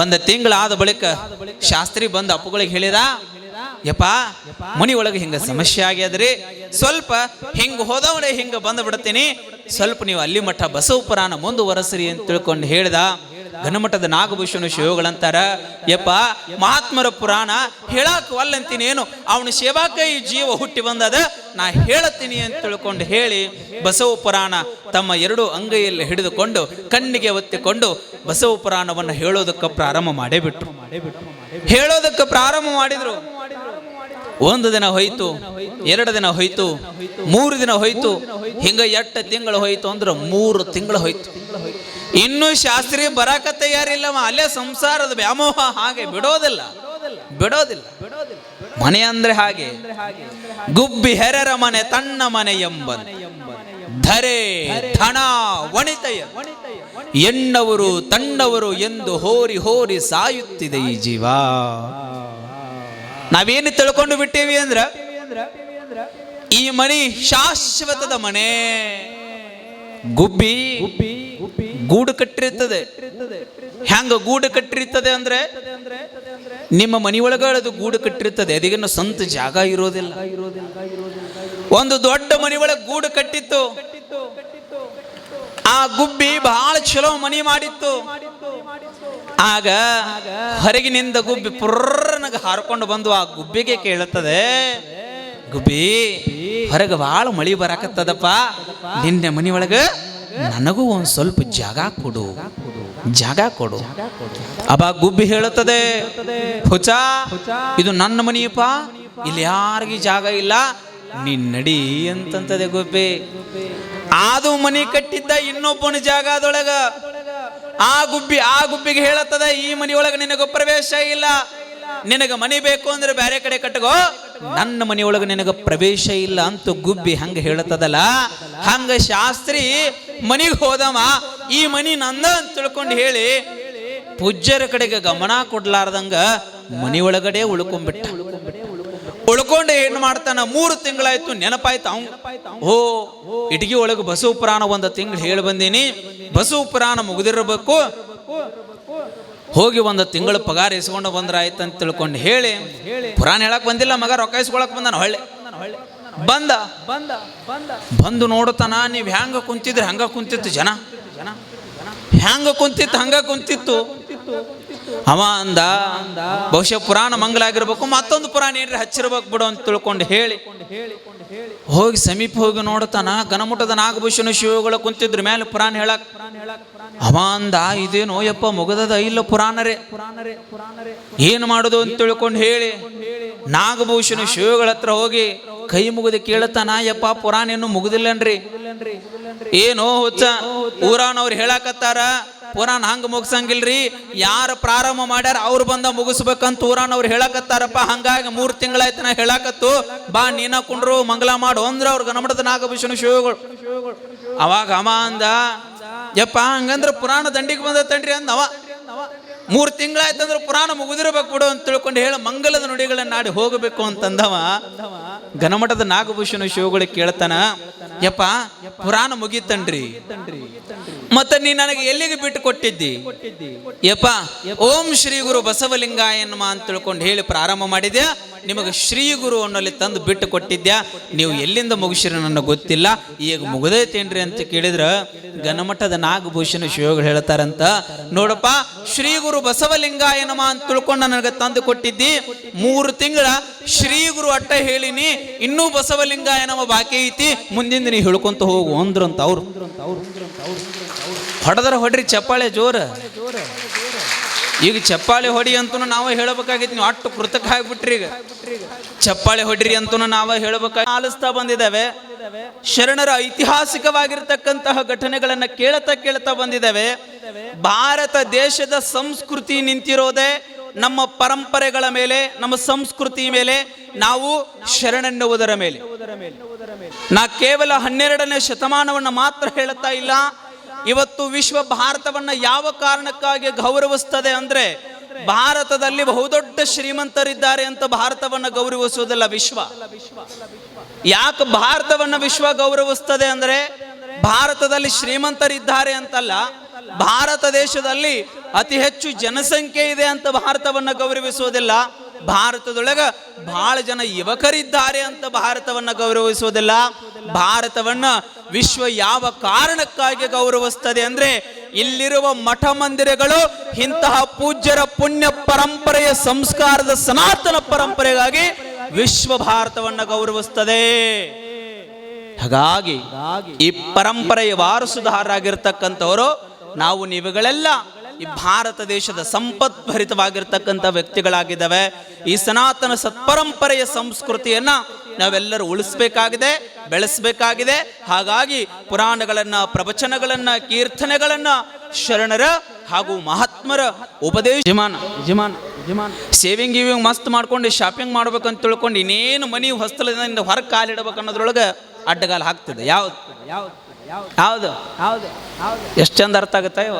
ಒಂದು ತಿಂಗಳಾದ ಬಳಿಕ ಶಾಸ್ತ್ರಿ ಬಂದು ಅಪ್ಪುಗಳಿಗೆ ಹೇಳಿದ, ಯಪ್ಪ ಮನಿ ಒಳಗೆ ಹಿಂಗ ಸಮಸ್ಯೆ ಆಗ್ಯದ್ರಿ. ಸ್ವಲ್ಪ ಹಿಂಗ ಹೋದವನೇ ಹಿಂಗ ಬಂದು ಬಿಡ್ತೀನಿ ಸ್ವಲ್ಪ ನೀವು ಅಲ್ಲಿ ಮಠ ಬಸವ ಪುರಾಣ ಮುಂದುವರಸ್ರಿ ಅಂತ ತಿಳ್ಕೊಂಡು ಹೇಳ್ದ. ಘನಮಠದ ನಾಗಭೂಷಣ ಶಿವಗಳಂತಾರ. ಯಪ್ಪ, ಮಹಾತ್ಮರ ಪುರಾಣ ಹೇಳಾಕ ವಲ್ಲಂತೀನೇನು? ಅವನ ಸೇವಾಕೈ ಜೀವ ಹುಟ್ಟಿ ಬಂದದ. ನಾ ಹೇಳತ್ತೀನಿ ಅಂತ ತಿಳ್ಕೊಂಡು ಹೇಳಿ ಬಸವ ಪುರಾಣ ತಮ್ಮ ಎರಡು ಅಂಗೈಯಲ್ಲಿ ಹಿಡಿದುಕೊಂಡು ಕಣ್ಣಿಗೆ ಒತ್ತಿಕೊಂಡು ಬಸವ ಪುರಾಣವನ್ನು ಹೇಳೋದಕ್ಕೆ ಪ್ರಾರಂಭ ಮಾಡೇ ಬಿಟ್ರು. ಹೇಳೋದಕ್ಕೆ ಪ್ರಾರಂಭ ಮಾಡಿದ್ರು. ಒಂದು ದಿನ ಹೋಯ್ತು, ಎರಡು ದಿನ ಹೋಯ್ತು, ಮೂರು ದಿನ ಹೋಯ್ತು, ಹಿಂಗ ಎಟ್ಟು ತಿಂಗಳು ಹೋಯ್ತು ಅಂದ್ರೆ ಮೂರು ತಿಂಗಳು ಹೋಯ್ತು. ಇನ್ನು ಶಾಸ್ತ್ರಿ ಬರಾಕ ತಯಾರಿಲ್ಲವ, ಅಲ್ಲೇ ಸಂಸಾರದ ವ್ಯಾಮೋಹ ಹಾಗೆ ಬಿಡೋದಿಲ್ಲ ಬಿಡೋದಿಲ್ಲ. ಮನೆ ಅಂದ್ರೆ ಹಾಗೆ, ಗುಬ್ಬಿ ಹೆರರ ಮನೆ, ತನ್ನ ಮನೆ ಎಂಬ ಧರೆ ಧನ ವಣಿತಯ ಎಣ್ಣವರು ತಣ್ಣವರು ಎಂದು ಹೋರಿ ಹೋರಿ ಸಾಯುತ್ತಿದೆ ಈ ಜೀವ. ನಾವೇನು ತಿಳ್ಕೊಂಡು ಬಿಟ್ಟೇವಿ ಅಂದ್ರ ಈ ಮನಿ ಶಾಶ್ವತದ ಮನೆ ಗುಬ್ಬಿ ಗೂಡು ಕಟ್ಟಿರ್ತದೆ. ಹ್ಯಾಂಗ ಗೂಡು ಕಟ್ಟಿರ್ತದೆ ಅಂದ್ರೆ ನಿಮ್ಮ ಮನಿಯೊಳಗ ಅದು ಗೂಡು ಕಟ್ಟಿರ್ತದೆ. ಅದಿಗನ್ನ ಸ್ವಂತ ಜಾಗ ಇರೋದಿಲ್ಲ. ಒಂದು ದೊಡ್ಡ ಮನೆಯೊಳಗೆ ಗೂಡು ಕಟ್ಟಿತ್ತು. ಆ ಗುಬ್ಬಿ ಬಹಳ ಚಲೋ ಮನಿ ಮಾಡಿತ್ತು. ಆಗ ಹೊರಗಿನಿಂದ ಗುಬ್ಬಿ ಪುರ್ರನಗ ಹಾರ್ಕೊಂಡು ಬಂದು ಆ ಗುಬ್ಬಿಗೆ ಕೇಳುತ್ತದೆ, ಗುಬ್ಬಿ, ಹೊರಗೆ ಭಾಳ ಮಳಿ ಬರಾಕತ್ತದಪ್ಪ. ನಿನ್ನೆ ಮನಿ ಒಳಗ ನನಗೂ ಒಂದು ಸ್ವಲ್ಪ ಜಾಗ ಕೊಡು ಜಾಗ ಕೊಡು. ಅಬ ಗುಬ್ಬಿ ಹೇಳುತ್ತದೆ ಹುಚ ಇದು ನನ್ನ ಮನಿಯಪ್ಪ, ಇಲ್ಲಿ ಯಾರಿಗೆ ಜಾಗ ಇಲ್ಲ ನೀನ್ ನಡಿ ಅಂತಂತದೆ ಗುಬ್ಬಿ. ಆದು ಮನಿ ಕಟ್ಟಿದ್ದ ಇನ್ನೊಬ್ಬನ ಜಾಗ ಅದೊಳಗ ಆ ಗುಬ್ಬಿ, ಆ ಗುಬ್ಬಿಗೆ ಹೇಳುತ್ತದೆ, ಈ ಮನಿಯೊಳಗ ನಿನಗೂ ಪ್ರವೇಶ ಇಲ್ಲ. ನಿನಗ ಮನೆ ಬೇಕು ಅಂದ್ರೆ ಬೇರೆ ಕಡೆ ಕಟ್ಟಗೋ ನನ್ನ ಮನೆಯೊಳಗೆ ನಿನಗೆ ಪ್ರವೇಶ ಇಲ್ಲ ಅಂತ ಗುಬ್ಬಿ ಹಂಗ ಹೇಳತ್ತದಲ್ಲ ಹಂಗ ಶಾಸ್ತ್ರಿ ಮನಿಗೆ ಹೋದವ. ಈ ಮನಿ ನಂದ ಅಂತ ತಿಳ್ಕೊಂಡು ಹೇಳಿ ಪೂಜ್ಯರ ಕಡೆಗೆ ಗಮನ ಕೊಡ್ಲಾರ್ದಂಗ ಒಳಗಡೆ ಉಳ್ಕೊಂಡ್ಬಿಟ್ಟ. ಉಳ್ಕೊಂಡು ಏನು ಮಾಡ್ತಾನ? ಮೂರು ತಿಂಗಳಾಯ್ತು, ನೆನಪಾಯ್ತು ಅವ್ ಓ, ಇಟಗಿ ಒಳಗೆ ಬಸವ ಪುರಾಣ ಒಂದು ತಿಂಗಳು ಹೇಳಿ ಬಂದೀನಿ. ಬಸವ ಪುರಾಣ ಮುಗಿದಿರಬೇಕು. ಹೋಗಿ ಒಂದು ತಿಂಗಳು ಪಗಾರ ಇಸ್ಕೊಂಡು ಬಂದ್ರೆ ಅಂತ ತಿಳ್ಕೊಂಡು ಹೇಳಿ, ಪುರಾಣ ಹೇಳಕ್ ಬಂದಿಲ್ಲ, ಮಗ ರೊಕ್ಕ ಇಸ್ಕೊಳಕ್ ಬಂದಾನ ಹೊಳ್ಳೆ. ಬಂದ. ಬಂದ ಬಂದ ಬಂದು ನೋಡ್ತಾನ, ನೀವು ಹ್ಯಾಂಗ ಕುಂತಿದ್ರೆ, ಹಂಗ ಕುಂತಿತ್ತು ಜನ. ಜನ ಹ್ಯಾಂಗ ಕುಂತಿತ್ತು, ಹಂಗ ಕುಂತಿತ್ತು. ಅವ ಅಂದ, ಬಹುಶಃ ಪುರಾಣ ಮಂಗಲ ಆಗಿರ್ಬೇಕು, ಮತ್ತೊಂದು ಪುರಾಣ ಏನ್ರಿ ಹಚ್ಚಿರ್ಬೇಕು ಬಿಡು ಅಂತ ತಿಳ್ಕೊಂಡು ಹೇಳಿ. ಹೋಗಿ ಸಮೀಪ ಹೋಗಿ ನೋಡ್ತಾನ ಗಣಮುಟದ ನಾಗಭೂಷಣ ಶಿವಗಳು ಕುಂತಿದ್ರ, ಮೇಲೆ ಪುರಾಣ ಹೇಳಕ್ ಅವ ಅಂದ ಇದೇನೋ ಯಪ್ಪ ಮುಗದದ? ಇಲ್ಲ ಪುರಾಣರೇ. ಏನು ಮಾಡುದು ಅಂತ ತಿಳ್ಕೊಂಡು ಹೇಳಿ ನಾಗಭೂಷಣ ಶಿವಗಳ ಹತ್ರ ಹೋಗಿ ಕೈ ಮುಗಿದು ಕೇಳುತ್ತಾನ ಯಪ್ಪ ಪುರಾಣ ಏನು ಮುಗುದಿಲ್ಲನ್ರಿ? ಏನೋ ಹುಚ್ಚ ಊರಾನವ್ರು ಹೇಳಾಕತ್ತಾರ ಪುರಾಣ ಹಂಗ ಮುಗಿಸಂಗಿಲ್ರಿ? ಯಾರು ಪ್ರಾರಂಭ ಮಾಡ್ಯಾರ ಅವ್ರು ಬಂದ ಮುಗಿಸ್ಬೇಕಂತ ಊರಾನವ್ರು ಹೇಳಕತ್ತಾರಪ್ಪ ಹಂಗಾಗಿ ಮೂರ್ ತಿಂಗಳಾಯ್ತು ನಾ ಹೇಳಾಕತ್ತು. ಬಾ ನೀನ ಕುಂಡ್ರು ಮಂಗಲ ಮಾಡು ಅಂದ್ರೆ ಅವ್ರ ಗಣಮಠದ ನಾಗಭೂಷಣ ಶಿವಗಳು. ಅವಾಗ ಅಮ್ಮ ಅಂದ ಯಪ್ಪ, ಹಂಗಂದ್ರೆ ಪುರಾಣ ದಂಡಿಗೆ ಬಂದ ಅಂದ ಅಂದವ. ಮೂರು ತಿಂಗಳಾಯ್ತಂದ್ರೆ ಪುರಾಣ ಮುಗಿದಿರ್ಬೇಕು ಬಿಡು ಅಂತ ತಿಳ್ಕೊಂಡು ಹೇಳ ಮಂಗಲದ ನುಡಿಗಳನ್ನ ನಾಡಿ ಹೋಗಬೇಕು ಅಂತಂದವ. ಘನಮಠದ ನಾಗಭೂಷಣ ಶಿವಗಳಿಗೆ ಕೇಳ್ತಾನ, ಯಪ್ಪ, ಪುರಾಣ ಮುಗೀತನ್ರಿ. ಮತ್ತೆ ನೀ ನನಗೆ ಎಲ್ಲಿಗೆ ಬಿಟ್ಟು ಕೊಟ್ಟಿದ್ದಿ? ಯಪ್ಪ ಓಂ ಶ್ರೀ ಗುರು ಬಸವಲಿಂಗ ಎನ್ನುವ ಅಂತ ತಿಳ್ಕೊಂಡು ಹೇಳಿ ಪ್ರಾರಂಭ ಮಾಡಿದ್ಯಾ? ನಿಮಗೆ ಶ್ರೀ ಗುರು ಅನ್ನೋಲ್ಲಿ ತಂದು ಬಿಟ್ಟು ಕೊಟ್ಟಿದ್ಯಾ? ನೀವು ಎಲ್ಲಿಂದ ಮುಗಿಸಿರಿ ನನಗೆ ಗೊತ್ತಿಲ್ಲ. ಈಗ ಮುಗದೈತೇನ್ರಿ ಅಂತ ಕೇಳಿದ್ರ ಘನಮಠದ ನಾಗಭೂಷಣ ಶಿವಗಳು ಹೇಳ್ತಾರಂತ. ನೋಡಪ್ಪ ಶ್ರೀ ಗುರು ಬಸವಲಿಂಗ ಎನ್ನುವ ಅಂತ ತಿಳ್ಕೊಂಡು ನನಗೆ ತಂದು ಕೊಟ್ಟಿದ್ದಿ. ಮೂರು ತಿಂಗಳ ಶ್ರೀ ಗುರು ಅಟ್ಟ ಹೇಳಿನಿ ಇನ್ನೂ ಬಸವಲಿಂಗಾಯನಮ ಬಾಕಿ ಐತಿ. ಮುಂದಿಂದ ನೀ ಹೇಳ್ಕೊಂತ ಹೋಗು ಅಂದ್ರಂತ ಅವ್ರು. ಹೊಡೆದ್ರ ಹೊಡ್ರಿ ಚಪ್ಪಾಳೆ ಜೋರ. ಈಗ ಚಪ್ಪಾಳೆ ಹೊಡಿ ಅಂತೂ ನಾವು ಹೇಳಬೇಕಾಗಿತ್ತು, ನೀವು ಅಟ್ಟು ಕೃತಕ ಆಗ್ಬಿಟ್ರಿ ಈಗ. ಚಪ್ಪಾಳೆ ಹೊಡ್ರಿ ಅಂತೂ ನಾವು ಹೇಳಬೇಕಾಗಿ ಆಲಿಸ್ತಾ ಬಂದಿದ್ದಾವೆ. ಶರಣರ ಐತಿಹಾಸಿಕವಾಗಿರ್ತಕ್ಕಂತಹ ಘಟನೆಗಳನ್ನ ಕೇಳ್ತಾ ಕೇಳ್ತಾ ಬಂದಿದ್ದಾವೆ. ಭಾರತ ದೇಶದ ಸಂಸ್ಕೃತಿ ನಿಂತಿರೋದೇ ನಮ್ಮ ಪರಂಪರೆಗಳ ಮೇಲೆ, ನಮ್ಮ ಸಂಸ್ಕೃತಿ ಮೇಲೆ, ನಾವು ಶರಣೆನ್ನುವುದರ ಮೇಲೆ. ನಾ ಕೇವಲ ಹನ್ನೆರಡನೇ ಶತಮಾನವನ್ನ ಮಾತ್ರ ಹೇಳುತ್ತಾ ಇಲ್ಲ ಇವತ್ತು ವಿಶ್ವ ಭಾರತವನ್ನ ಯಾವ ಕಾರಣಕ್ಕಾಗಿ ಗೌರವಿಸ್ತದೆ ಅಂದ್ರೆ ಭಾರತದಲ್ಲಿ ಬಹುದೊಡ್ಡ ಶ್ರೀಮಂತರಿದ್ದಾರೆ ಅಂತ ಭಾರತವನ್ನ ಗೌರವಿಸುವುದಿಲ್ಲ ವಿಶ್ವ. ಯಾಕೆ ಭಾರತವನ್ನ ವಿಶ್ವ ಗೌರವಿಸ್ತದೆ ಅಂದ್ರೆ ಭಾರತದಲ್ಲಿ ಶ್ರೀಮಂತರಿದ್ದಾರೆ ಅಂತಲ್ಲ, ಭಾರತ ದೇಶದಲ್ಲಿ ಅತಿ ಹೆಚ್ಚು ಜನಸಂಖ್ಯೆ ಇದೆ ಅಂತ ಭಾರತವನ್ನ ಗೌರವಿಸುವುದಿಲ್ಲ, ಭಾರತದೊಳಗ ಬಹಳ ಜನ ಯುವಕರಿದ್ದಾರೆ ಅಂತ ಭಾರತವನ್ನ ಗೌರವಿಸುವುದಿಲ್ಲ, ಭಾರತವನ್ನ ವಿಶ್ವ ಯಾವ ಕಾರಣಕ್ಕಾಗಿ ಗೌರವಿಸ್ತದೆ ಅಂದ್ರೆ ಇಲ್ಲಿರುವ ಮಠ ಮಂದಿರಗಳು ಇಂತಹ ಪೂಜ್ಯರ ಪುಣ್ಯ ಪರಂಪರೆಯ ಸಂಸ್ಕಾರದ ಸನಾತನ ಪರಂಪರೆಗಾಗಿ ವಿಶ್ವ ಭಾರತವನ್ನ ಗೌರವಿಸ್ತದೆ. ಹಾಗಾಗಿ ಈ ಪರಂಪರೆಯ ವಾರಸುದಾರರಾಗಿರ್ತಕ್ಕಂಥವರು, ನಾವು ನೀವುಗಳೆಲ್ಲ ಈ ಭಾರತ ದೇಶದ ಸಂಪತ್ಭರಿತವಾಗಿರ್ತಕ್ಕಂಥ ವ್ಯಕ್ತಿಗಳಾಗಿದ್ದಾವೆ. ಈ ಸನಾತನ ಸತ್ಪರಂಪರೆಯ ಸಂಸ್ಕೃತಿಯನ್ನ ನಾವೆಲ್ಲರೂ ಉಳಿಸ್ಬೇಕಾಗಿದೆ ಬೆಳೆಸಬೇಕಾಗಿದೆ. ಹಾಗಾಗಿ ಪುರಾಣಗಳನ್ನ ಪ್ರವಚನಗಳನ್ನ ಕೀರ್ತನೆಗಳನ್ನ ಶರಣರ ಹಾಗೂ ಮಹಾತ್ಮರ ಉಪದೇಶ. ಜಿಮಾನ ಜಿಮಾನ ಜಿಮಾನ ಸೇವಿಂಗ್ ಗಿವಿಂಗ್ ಮಸ್ತ್ ಮಾಡ್ಕೊಂಡು ಶಾಪಿಂಗ್ ಮಾಡ್ಬೇಕಂತ ತಿಳ್ಕೊಂಡು ಇನ್ನೇನು ಮನಿ ಹೊಸ್ತಲದಿಂದ ಹೊರಗೆ ಕಾಲಿಡಬೇಕು ಅನ್ನೋದ್ರೊಳಗೆ ಅಡ್ಡಗಾಲ ಹಾಕ್ತದೆ ಯಾವ್ದು? ಯಾವ್ದು? ಹೌದು ಯಾವ್ದು ಎಷ್ಟು ಚಂದ ಅರ್ಥ ಆಗುತ್ತೆ ಇವ?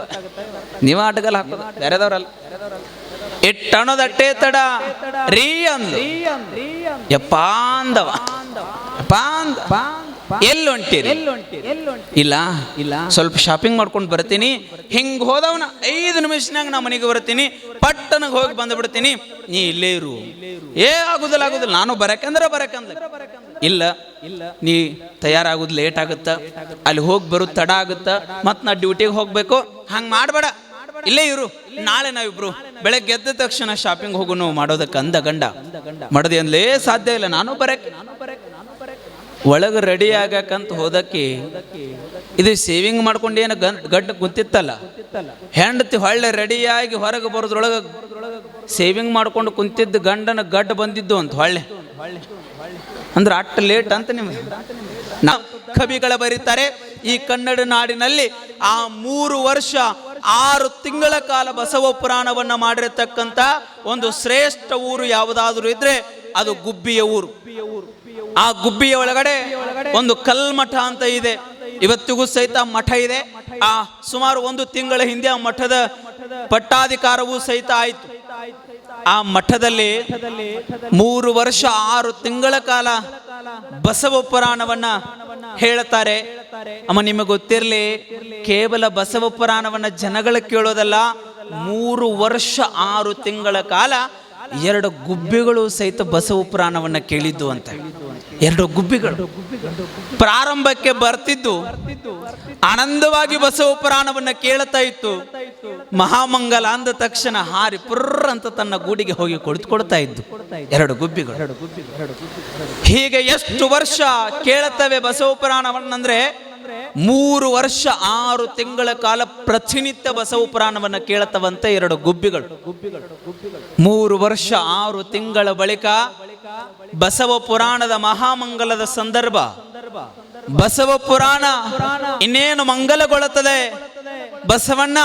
ನೀವ ಅಡ್ಡಗಾಲ ಹಾಕೋದು ಬೇರೆದವ್ರಲ್ಲ. ಎಟ್ಟ ಅನ್ನೋದಟ್ಟೆ ತಡ, ರೀ ಅಂದು. ಯಪ್ಪ ಅಂದವ. ಎಲ್ಲಿ ಹೊಂಟಿರಿ? ಇಲ್ಲ ಇಲ್ಲ ಸ್ವಲ್ಪ ಶಾಪಿಂಗ್ ಮಾಡ್ಕೊಂಡು ಬರ್ತೀನಿ. ಹಿಂಗ್ ಹೋದವನ ಐದು ನಿಮಿಷನಾಗ ನಾ ಮನೆಗೆ ಬರ್ತೀನಿ. ಪಟ್ಟನಗೆ ಹೋಗಿ ಬಂದು ಬಿಡ್ತೀನಿ ನೀ ಇಲ್ಲೇ ಇರು. ಏ, ಆಗುದಿಲ್ಲ ಆಗುದಿಲ್ಲ. ನಾನು ಬರಕಂದ್ರೆ ಬರಕಂದ. ಇಲ್ಲ ಇಲ್ಲ ನೀ ತಯಾರಾಗುದು ಲೇಟ್ ಆಗುತ್ತ? ಅಲ್ಲಿ ಹೋಗಿ ಬರೋದು ತಡ ಆಗುತ್ತ? ಮತ್ ನಾ ಡ್ಯೂಟಿಗೆ ಹೋಗ್ಬೇಕು? ಹಂಗ್ ಮಾಡ್ಬೇಡ. ಇಲ್ಲೇ ಇರು. ನಾಳೆ ನಾವಿಬ್ರು ಬೆಳಗ್ಗೆ ಎದ್ದ ತಕ್ಷಣ ಶಾಪಿಂಗ್ ಹೋಗುನು ಮಾಡೋದಕ್ಕೆ ಅಂದ ಗಂಡ. ಮಾಡದೆ ಅಂದ್ಲೇ ಸಾಧ್ಯ ಇಲ್ಲ, ನಾನು ಬರಕ್ಕೆ. ಒಳಗೆ ರೆಡಿ ಆಗಕ್ಕಂತ ಹೋದಕ್ಕೆ ಇದು ಸೇವಿಂಗ್ ಮಾಡ್ಕೊಂಡು ಏನು ಗಡ್ಡ ಕುಂತಿತ್ತಲ್ಲ. ಹೆಂಡತಿ ಹೊಳ್ಳೆ ರೆಡಿಯಾಗಿ ಹೊರಗೆ ಬರೋದ್ರೊಳಗೆ ಸೇವಿಂಗ್ ಮಾಡ್ಕೊಂಡು ಕುಂತಿದ್ದ ಗಂಡನ ಗಡ್ಡ ಬಂದಿದ್ದು ಅಂತ ಹೊಳ್ಳೆ. ಅಂದ್ರೆ ಅಷ್ಟು ಲೇಟ್ ಅಂತ ನಿಮಗೆ. ಕವಿಗಳ ಬರೀತಾರೆ, ಈ ಕನ್ನಡ ನಾಡಿನಲ್ಲಿ ಆ ಮೂರು ವರ್ಷ ಆರು ತಿಂಗಳ ಕಾಲ ಬಸವ ಪುರಾಣವನ್ನು ಮಾಡಿರತಕ್ಕಂಥ ಒಂದು ಶ್ರೇಷ್ಠ ಊರು ಯಾವುದಾದ್ರೂ ಇದ್ರೆ ಅದು ಗುಬ್ಬಿಯ ಊರು. ಆ ಗುಬ್ಬಿಯ ಒಳಗಡೆ ಒಂದು ಕಲ್ಮಠ ಅಂತ ಇದೆ. ಇವತ್ತಿಗೂ ಸಹಿತ ಮಠ ಇದೆ. ಆ ಸುಮಾರು ಒಂದು ತಿಂಗಳ ಹಿಂದೆ ಆ ಮಠದ ಪಟ್ಟಾಧಿಕಾರವೂ ಸಹಿತ ಆಯಿತು. ಆ ಮಠದಲ್ಲಿ ಮೂರು ವರ್ಷ, ಆರು ತಿಂಗಳ ಕಾಲ ಬಸವ ಪುರಾಣವನ್ನ ಹೇಳ್ತಾರೆ ಅಮ್ಮ, ನಿಮಗೆ ಗೊತ್ತಿರಲಿ, ಕೇವಲ ಬಸವ ಪುರಾಣವನ್ನ ಜನಗಳ ಕೇಳೋದಲ್ಲ, ಮೂರು ವರ್ಷ, ಆರು ತಿಂಗಳ ಕಾಲ ಎರಡು ಗುಬ್ಬಿಗಳು ಸಹಿತ ಬಸವ ಪುರಾಣವನ್ನು ಕೇಳಿದ್ದು ಅಂತ. ಎರಡು ಗುಬ್ಬಿಗಳು. ಪ್ರಾರಂಭಕ್ಕೆ ಬರ್ತಿದ್ದು, ಆನಂದವಾಗಿ ಬಸವ ಪುರಾಣವನ್ನ ಕೇಳ್ತಾ ಇತ್ತು. ಮಹಾಮಂಗಲ ಅಂದ ತಕ್ಷಣ ಹಾರಿ ಪುರ್ರ ಅಂತ ತನ್ನ ಗೂಡಿಗೆ ಹೋಗಿ ಕುಳಿತುಕೊಳ್ತಾ ಇದ್ದು. ಎರಡು ಗುಬ್ಬಿಗಳು. ಹೀಗೆ ಎಷ್ಟು ವರ್ಷ ಕೇಳುತ್ತವೆ ಬಸವ ಪುರಾಣವನ್ನಂದ್ರೆ ಮೂರು ವರ್ಷ ಆರು ತಿಂಗಳ ಕಾಲ ಪ್ರತಿನಿತ್ಯ ಬಸವ ಪುರಾಣವನ್ನು ಕೇಳತವಂತೆ ಎರಡು ಗುಬ್ಬಿಗಳು. ಮೂರು ವರ್ಷ ಆರು ತಿಂಗಳ ಬಳಿಕ ಬಸವ ಪುರಾಣದ ಮಹಾಮಂಗಲದ ಸಂದರ್ಭ. ಬಸವ ಪುರಾಣ ಇನ್ನೇನು ಮಂಗಲಗೊಳ್ಳುತ್ತದೆ? ಬಸವಣ್ಣ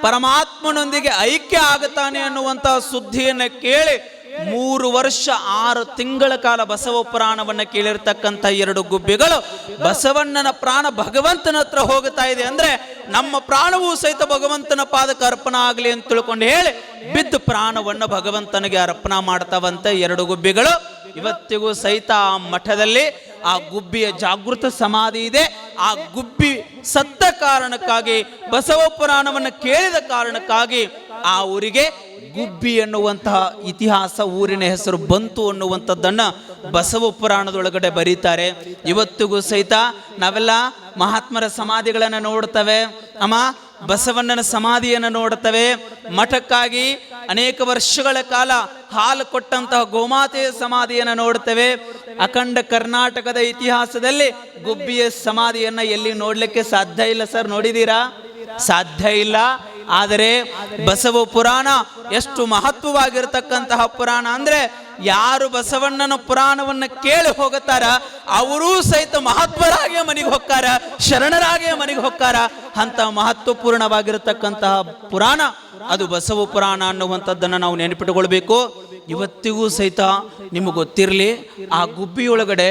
ಪರಮಾತ್ಮನೊಂದಿಗೆ ಐಕ್ಯ ಆಗುತ್ತಾನೆ ಅನ್ನುವಂತಹ ಸುದ್ದಿಯನ್ನು ಕೇಳಿ ಮೂರು ವರ್ಷ, ಆರು ತಿಂಗಳ ಕಾಲ ಬಸವ ಪುರಾಣವನ್ನು ಕೇಳಿರ್ತಕ್ಕಂಥ ಎರಡು ಗುಬ್ಬಿಗಳು ಬಸವಣ್ಣನ ಪ್ರಾಣ ಭಗವಂತನ ಹತ್ರ ಹೋಗುತ್ತಾ ಇದೆ ಅಂದ್ರೆ ನಮ್ಮ ಪ್ರಾಣವೂ ಸಹಿತ ಭಗವಂತನ ಪಾದಕ ಅರ್ಪಣ ಆಗಲಿ ಅಂತ ತಿಳ್ಕೊಂಡು ಹೇಳಿ ಬಿದ್ದು ಪ್ರಾಣವನ್ನು ಭಗವಂತನಿಗೆ ಅರ್ಪಣ ಮಾಡ್ತಾವಂತೆ ಎರಡು ಗುಬ್ಬಿಗಳು. ಇವತ್ತಿಗೂ ಸಹಿತ ಆ ಮಠದಲ್ಲಿ ಆ ಗುಬ್ಬಿಯ ಜಾಗೃತ ಸಮಾಧಿ ಇದೆ. ಆ ಗುಬ್ಬಿ ಸತ್ತ ಕಾರಣಕ್ಕಾಗಿ, ಬಸವ ಪುರಾಣವನ್ನು ಕೇಳಿದ ಕಾರಣಕ್ಕಾಗಿ ಆ ಊರಿಗೆ ಗುಬ್ಬಿ ಎನ್ನುವಂತಹ ಇತಿಹಾಸ ಊರಿನ ಹೆಸರು ಬಂತು ಅನ್ನುವಂಥದ್ದನ್ನು ಬಸವ ಪುರಾಣದೊಳಗಡೆ ಬರೀತಾರೆ. ಇವತ್ತಿಗೂ ಸಹಿತ ನಾವೆಲ್ಲ ಮಹಾತ್ಮರ ಸಮಾಧಿಗಳನ್ನು ನೋಡ್ತವೆ. ಅಮ್ಮ, ಬಸವಣ್ಣನ ಸಮಾಧಿಯನ್ನು ನೋಡ್ತವೆ. ಮಠಕ್ಕಾಗಿ ಅನೇಕ ವರ್ಷಗಳ ಕಾಲ ಹಾಲು ಕೊಟ್ಟಂತಹ ಗೋಮಾತೆಯ ಸಮಾಧಿಯನ್ನು ನೋಡ್ತೇವೆ. ಅಖಂಡ ಕರ್ನಾಟಕದ ಇತಿಹಾಸದಲ್ಲಿ ಗುಬ್ಬಿಯ ಸಮಾಧಿಯನ್ನು ಎಲ್ಲಿ ನೋಡ್ಲಿಕ್ಕೆ ಸಾಧ್ಯ ಇಲ್ಲ ಸರ್, ನೋಡಿದೀರಾ? ಸಾಧ್ಯ ಇಲ್ಲ. ಆದರೆ ಬಸವ ಪುರಾಣ ಎಷ್ಟು ಮಹತ್ವವಾಗಿರತಕ್ಕಂತಹ ಪುರಾಣ ಅಂದ್ರೆ ಯಾರು ಬಸವಣ್ಣನ ಪುರಾಣವನ್ನು ಕೇಳಿ ಹೋಗುತ್ತಾರ, ಅವರೂ ಸಹಿತ ಮಹತ್ವರಾಗೆ ಮನೆಗೆ ಹೋಗ್ತಾರ, ಶರಣರಾಗಿಯೇ ಮನೆಗೆ ಹೋಗ್ತಾರ. ಅಂತ ಮಹತ್ವಪೂರ್ಣವಾಗಿರತಕ್ಕಂತಹ ಪುರಾಣ ಅದು ಬಸವ ಪುರಾಣ ಅನ್ನುವಂಥದ್ದನ್ನು ನಾವು ನೆನಪಿಟ್ಟುಕೊಳ್ಬೇಕು. ಇವತ್ತಿಗೂ ಸಹಿತ ನಿಮಗೆ ಗೊತ್ತಿರಲಿ, ಆ ಗುಬ್ಬಿಯೊಳಗಡೆ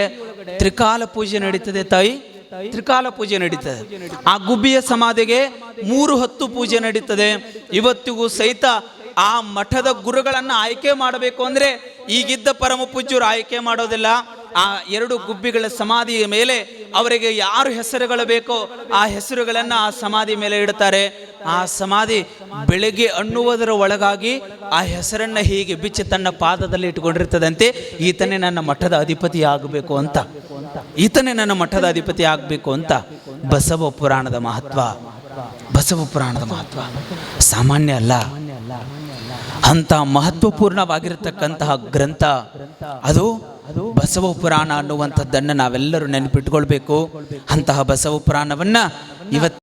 ತ್ರಿಕಾಲ ಪೂಜೆ ನಡೀತದೆ ತಾಯಿ. ತ್ರಿಕಾಲ ಪೂಜೆ ನಡೀತದೆ. ಆ ಗುಬ್ಬಿಯ ಸಮಾಧಿಗೆ ಮೂರು ಹತ್ತು ಪೂಜೆ ನಡೀತದೆ. ಇವತ್ತಿಗೂ ಸಹಿತ ಆ ಮಠದ ಗುರುಗಳನ್ನು ಆಯ್ಕೆ ಮಾಡಬೇಕು ಅಂದ್ರೆ ಈಗಿದ್ದ ಪರಮ ಪೂಜ್ಯರು ಆಯ್ಕೆ ಮಾಡೋದಿಲ್ಲ. ಆ ಎರಡು ಗುಬ್ಬಿಗಳ ಸಮಾಧಿಯ ಮೇಲೆ ಅವರಿಗೆ ಯಾರು ಹೆಸರುಗಳು ಬೇಕೋ ಆ ಹೆಸರುಗಳನ್ನು ಆ ಸಮಾಧಿ ಮೇಲೆ ಇಡ್ತಾರೆ. ಆ ಸಮಾಧಿ ಬೆಳಗ್ಗೆ ಅನ್ನುವುದರ ಒಳಗಾಗಿ ಆ ಹೆಸರನ್ನು ಹೀಗೆ ಬಿಚ್ಚಿ ತನ್ನ ಪಾದದಲ್ಲಿ ಇಟ್ಕೊಂಡಿರ್ತದಂತೆ ಈತನೇ ನನ್ನ ಮಠದ ಅಧಿಪತಿ ಆಗಬೇಕು ಅಂತ. ಈತನೇ ನನ್ನ ಮಠದ ಅಧಿಪತಿ ಆಗಬೇಕು ಅಂತ ಬಸವ ಪುರಾಣದ ಮಹತ್ವ. ಬಸವ ಪುರಾಣದ ಮಹತ್ವ. ಸಾಮಾನ್ಯ ಅಲ್ಲ. ಅಂತ ಮಹತ್ವಪೂರ್ಣವಾಗಿರತಕ್ಕಂತಹ ಗ್ರಂಥ. ಅದು ಬಸವ ಪುರಾಣ ಅನ್ನುವಂಥದ್ದನ್ನು ನಾವೆಲ್ಲರೂ ನೆನಪಿಟ್ಕೊಳ್ಬೇಕು. ಅಂತಹ ಬಸವ ಪುರಾಣವನ್ನ ಇವತ್ತು